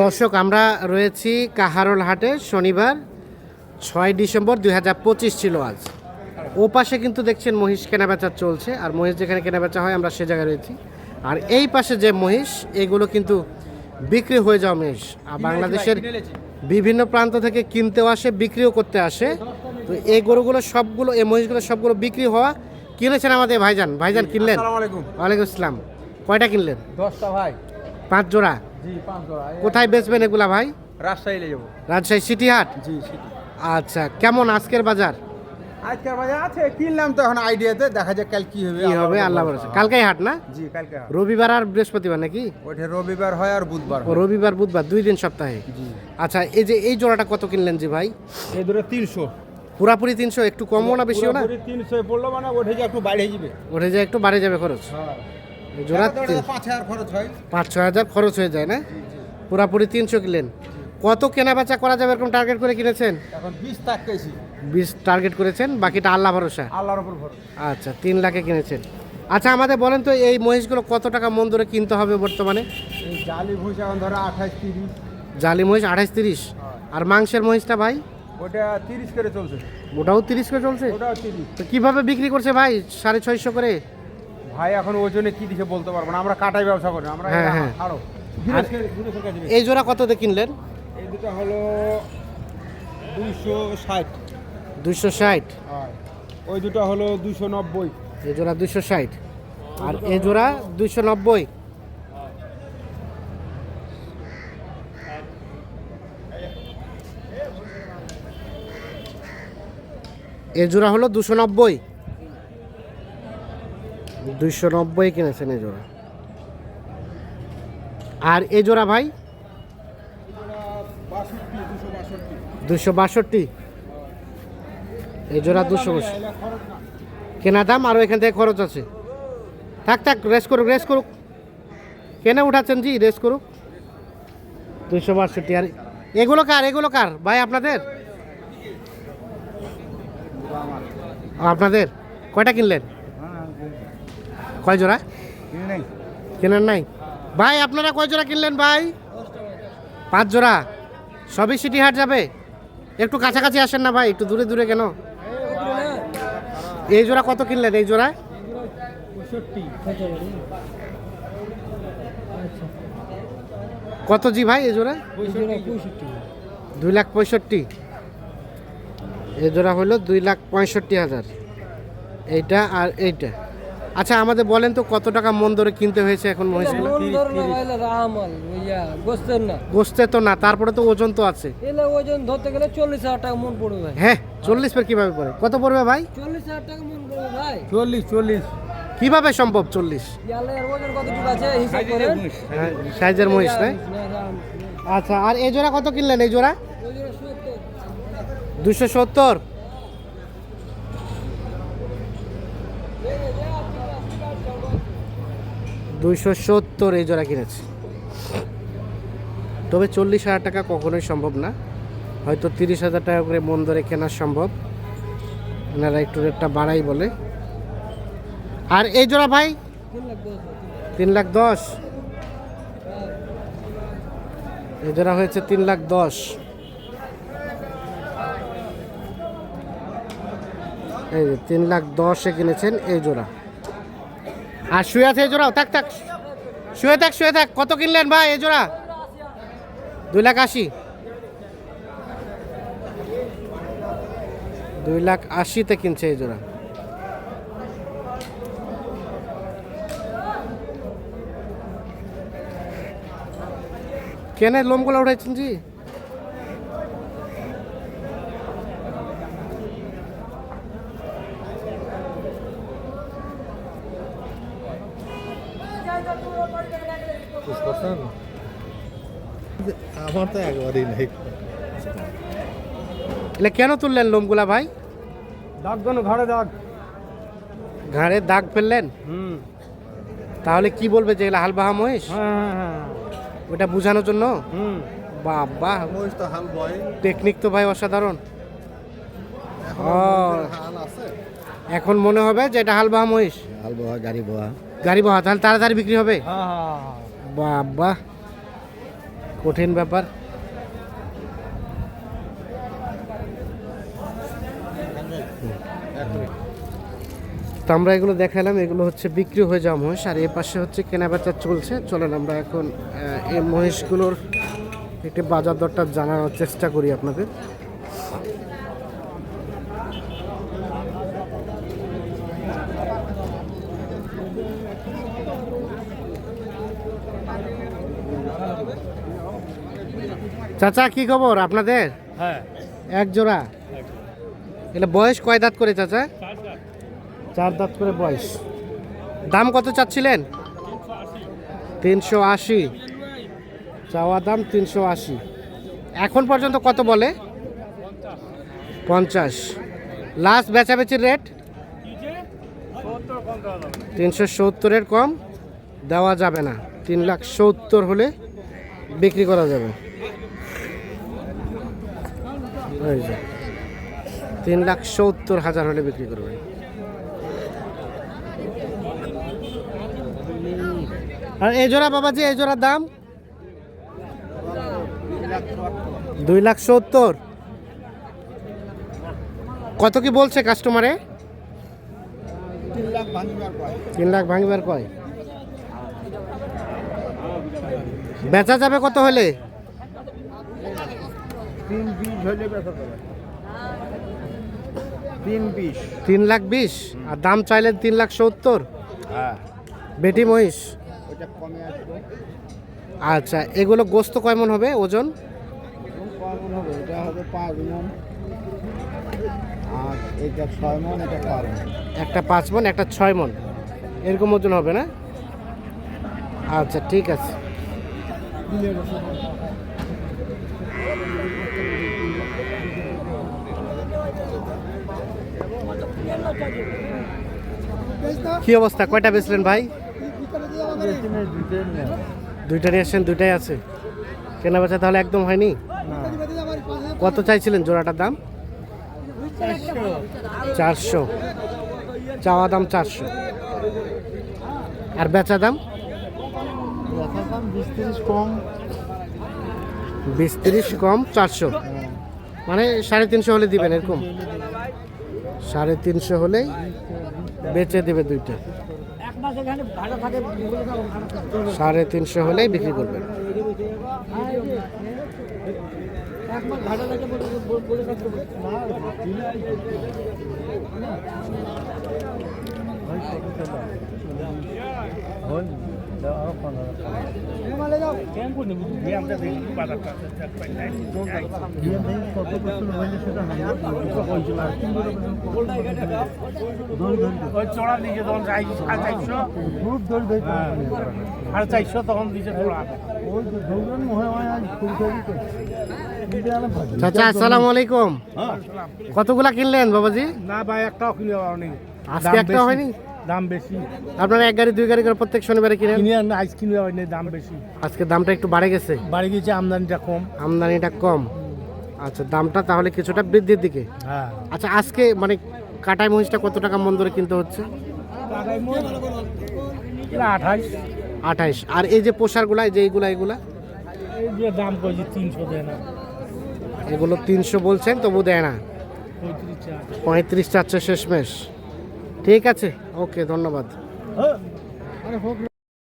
দর্শক আমরা রয়েছি কাহারোল হাটে শনিবার ছয় ডিসেম্বর দুই হাজার পঁচিশ ছিল আজ। ও পাশে কিন্তু দেখছেন মহিষ কেনাবেচা চলছে আর মহিষ যেখানে কেনাবেচা হয় আমরা সে জায়গায় রয়েছি। আর এই পাশে যে মহিষ এগুলো কিন্তু বিক্রি হয়ে যাওয়া মহিষ। আর বাংলাদেশের বিভিন্ন প্রান্ত থেকে কিনতেও আসে বিক্রিও করতে আসে। তো এই গরুগুলো সবগুলো এই মহিষগুলো সবগুলো বিক্রি হওয়া কিনেছেন আমাদের ভাইজান। ভাইজান কিনলেন? ওয়ালাইকুম আসসালাম। কয়টা কিনলেন? দশটা ভাই। পাঁচ জোড়া জি পাঁচ জোড়া। কোথায় বেচবেন এগুলা ভাই? রাজশাহী নিয়ে যাব। রাজশাহী সিটি হাট? জি সিটি। আচ্ছা কেমন আজকের বাজার? আজকের বাজার আছে কিনলাম তো এখন আইডিয়াতে দেখা যাক কাল কি হবে কি হবে আল্লাহ ভরসা। কালকেই হাট না? জি কালকে। রবিবার আর বৃহস্পতিবার নাকি? ওইটা রবিবার হয় আর বুধবার ও রবিবার বুধবার দুই দিন সপ্তাহে? জি। আচ্ছা এই যে এই জোড়াটা কত কিনলেন জি ভাই? এই ধরে তিনশো। পুরাপুরি তিনশো একটু কমও না বেশিও না? তিনশো পড়ল মানে ওঠে যে একটু বাইরে যাবে। ওঠে যায় একটু বাড়ে যাবে খরচ। এই জোড়া পাঁচ হয়। ছয় হাজার খরচ হয়ে যায় না? পুরাপুরি তিনশো কিনলেন কত কেনা বেচা করা যাবে এরকম টার্গেট করে কিনেছেন? এখন বিশ টাক কেছি বিশ টার্গেট করেছেন বাকিটা আল্লাহ ভরসা। আল্লাহর উপর ভরসা। আচ্ছা তিন লাখে কিনেছেন। আচ্ছা আমাদের বলেন তো এই মহিষগুলো কত টাকা মন ধরে কিনতে হবে বর্তমানে? জালি ভুষ এখন ধরো আঠাশ তিরিশ। জালি মহিষ আঠাইশ তিরিশ। আর মাংসের মহিষটা ভাই? ওটা তিরিশ করে চলছে। ওটাও তিরিশ করে চলছে? ওটাও তিরিশ। তো কীভাবে বিক্রি করছে ভাই সাড়ে ছয়শো করে? ভাই এখন ওজনে কি দিছে বলতে পারব না। আমরা কাটাই ব্যবসা করি আমরা হ্যাঁ, হ্যাঁ। আরও। এই জোড়া কত দিয়ে কিনলেন? এই দুটো হলো দুইশো ষাট। দুইশো ষাট। ওই দুটো হলো দুশো নব্বই। এই জোড়া দুইশো ষাট। আর এই জোড়া দুইশো নব্বই। এ জোড়া হলো দুশো নব্বই। দুইশো নব্বই কিনেছেন এই জোড়া। আর এ জোড়া ভাই? দুশো বাষট্টি। এই জোড়া দুশো কেনা দাম আরও এখান থেকে খরচ আছে। থাক থাক, রেস করুক রেস করুক। কেনে উঠাচ্ছেন জি, রেস করুক। দুশো বাষট্টি, আর এগুলো কার এগুলো কার? ভাই, আপনাদের? আপনাদের? কয়টা কিনলেন? কয় জোড়া? কেনার নাই? ভাই আপনারা কয় জোড়া কিনলেন ভাই? পাঁচ জোড়া। সবই সিটি হাট যাবে? একটু কাছাকাছি আসেন না ভাই একটু দূরে দূরে কেন? এই জোড়া কত কিনলেন? এই জোড়া? কত জি ভাই এই জোড়া? দুই লাখ পঁয়ষট্টি। এই জোড়া হলো দুই লাখ পঁয়ষট্টি হাজার। এইটা আর এইটা। আচ্ছা আমাদের বলেন তো কত টাকা মন ধরে কিনতে হয়েছে এখন মহিষগুলো গোস্তের না। গোস্তে তো না তারপরে তো ওজন তো আছে। ওজন ধরতে গেলে চল্লিশ হাজার টাকা মন পড়বে ভাই। হ্যাঁ চল্লিশ পর কীভাবে পড়ে? কত পড়বে ভাই? চল্লিশ হাজার টাকা মন পড়বে ভাই। চল্লিশ চল্লিশ। কীভাবে সম্ভব চল্লিশ? ওজন কতটুকু আছে হ্যাঁ, সাইজের মহিষ তাই আচ্ছা আর এই জোড়া কত কিনলেন এই জোড়া? দুশো সত্তর। দুইশো সত্তর এই জোড়া কিনেছে। তবে চল্লিশ হাজার টাকা কখনোই সম্ভব না। হয়তো তিরিশ হাজার টাকা করে মন ধরে কেনা সম্ভব। এনারা একটু রেটটা বাড়াই বলে। আর এই জোড়া ভাই? তিন লাখ দশ। এই জোড়া হয়েছে তিন লাখ দশ। এই তিন লাখ দশে কিনেছেন এই জোড়া। আর শুয়ে আছে জোড়াও, থাক থাক। শুয়ে থাক শুয়ে থাক। কত কিনলেন ভাই এই জোড়া? দুই লাখ আশি। দুই লাখ আশিতে কিনছে এই জোড়া। কেনে লোমগুলো উঠাইছেন জি? আমার তো একবারই নেই। এলে কেন তুললেন লোমগুলা ভাই? দাগ দোনো ঘরে দাগ। ঘাড়ে দাগ ফেললেন? হুম। তাহলে কি বলবে যে এগুলা হালবাহা মহিষ? হ্যাঁ হ্যাঁ ওটা বোঝানোর জন্য? হুম। বাবা। মহিষ তো হাল বয়। টেকনিক তো ভাই অসাধারণ। এখন ও। মহিষের হাল আছে। এখন মনে হবে যে এটা হালবাহা মহিষ? হাল বোয়া গাড়ি বোয়া গাড়ি বহা তাহলে তাড়াতাড়ি বিক্রি হবে? হ্যাঁ হ্যাঁ। বাবা, কঠিন ব্যাপার। তো আমরা এগুলো দেখালাম, এগুলো হচ্ছে বিক্রি হয়ে যাওয়া মহিষ, আর এ পাশে হচ্ছে কেনাবেচা চলছে। চলেন আমরা এখন এই মহিষগুলোর একটি বাজার দরটা জানানোর চেষ্টা করি আপনাদের। চাচা কি খবর আপনাদের? হ্যাঁ। এক জোড়া। এটা বয়স কয় দাঁত করে চাচা? চার দাঁত। করে বয়স। দাম কত চাচ্ছিলেন? তিনশো আশি। চাওয়া দাম তিনশো আশি। এখন পর্যন্ত কত বলে? পঞ্চাশ। লাস্ট বেচাবেচির রেট তিনশো সত্তরের কম। দেওয়া যাবে না। তিন লাখ সত্তর হলে বিক্রি করা যাবে। তিন লাখ সত্তর হাজার হলে বিক্রি করবে। আর এই জোড়া বাবাজি, এই জোড়ার দাম? দুই লাখ সত্তর। কত কি বলছে কাস্টমারে তিন লাখ ভাঙিবার কয় বেচা যাবে কত হলে? তিন বিশ হলে বেচা যাবে তিন বিশ। তিন লাখ বিশ? আর দাম চাইলেন তিন লাখ সত্তর? হ্যাঁ। বেটি মহিষ? কমে আসবে। আচ্ছা এগুলো গোস্ত কয় হবে ওজন? হবে এটা হবে পাঁচ মন। আর এটা ছয় মন এটা মন। একটা পাঁচ মন একটা ছয় মন। এরকম ওজন হবে না? আচ্ছা ঠিক আছে। কি অবস্থা? কয়টা বেচলেন ভাই? দুইটা নিয়ে আসছেন দুইটাই আছে। কেনা বেচা তাহলে একদম হয়নি? কত চাইছিলেন জোড়াটার দাম? চারশো। চাওয়া দাম চারশো। আর বেচা দাম? বিশ তিরিশ কম। বিশ তিরিশ কম চারশো। মানে সাড়ে তিনশো হলে দিবেন এরকম? সাড়ে তিনশো হলেই বেচে দেবে দুইটা। সাড়ে তিনশো হলেই বিক্রি করবেন। সাড়ে চারশো তখন চড়া চাচা আসসালামু আলাইকুম। কতগুলা কিনলেন বাবাজি? না ভাই একটাও কিনে আজকে একটা হয়নি? দাম বেশি। আপনারা এক গাড়ি দুই গাড়ি করে প্রত্যেক শনিবারে কিনেন? কিনে আন- আইস কিনে পাওয়া নেই দাম বেশি। আজকে দামটা একটু বাড়ে গেছে? বাড়ি গেছে আমদানিটা কম। আমদানিটা কম। আচ্ছা দামটা তাহলে কিছুটা বৃদ্ধির দিকে। হ্যাঁ। আচ্ছা আজকে মানে কাটাই মহিষটা কত টাকা মন ধরে কিনতে হচ্ছে? আঠাইশ। আঠাইশ। আর এই যে পোশাকগুলা যে এইগুলা এগুলা এই যে দাম কইছে তিনশো দেয় না। এগুলো তিনশো বলছেন তবু দেয় না। পঁয়ত্রিশ চারশো শেষমেশ। ঠিক আছে ওকে ধন্যবাদ।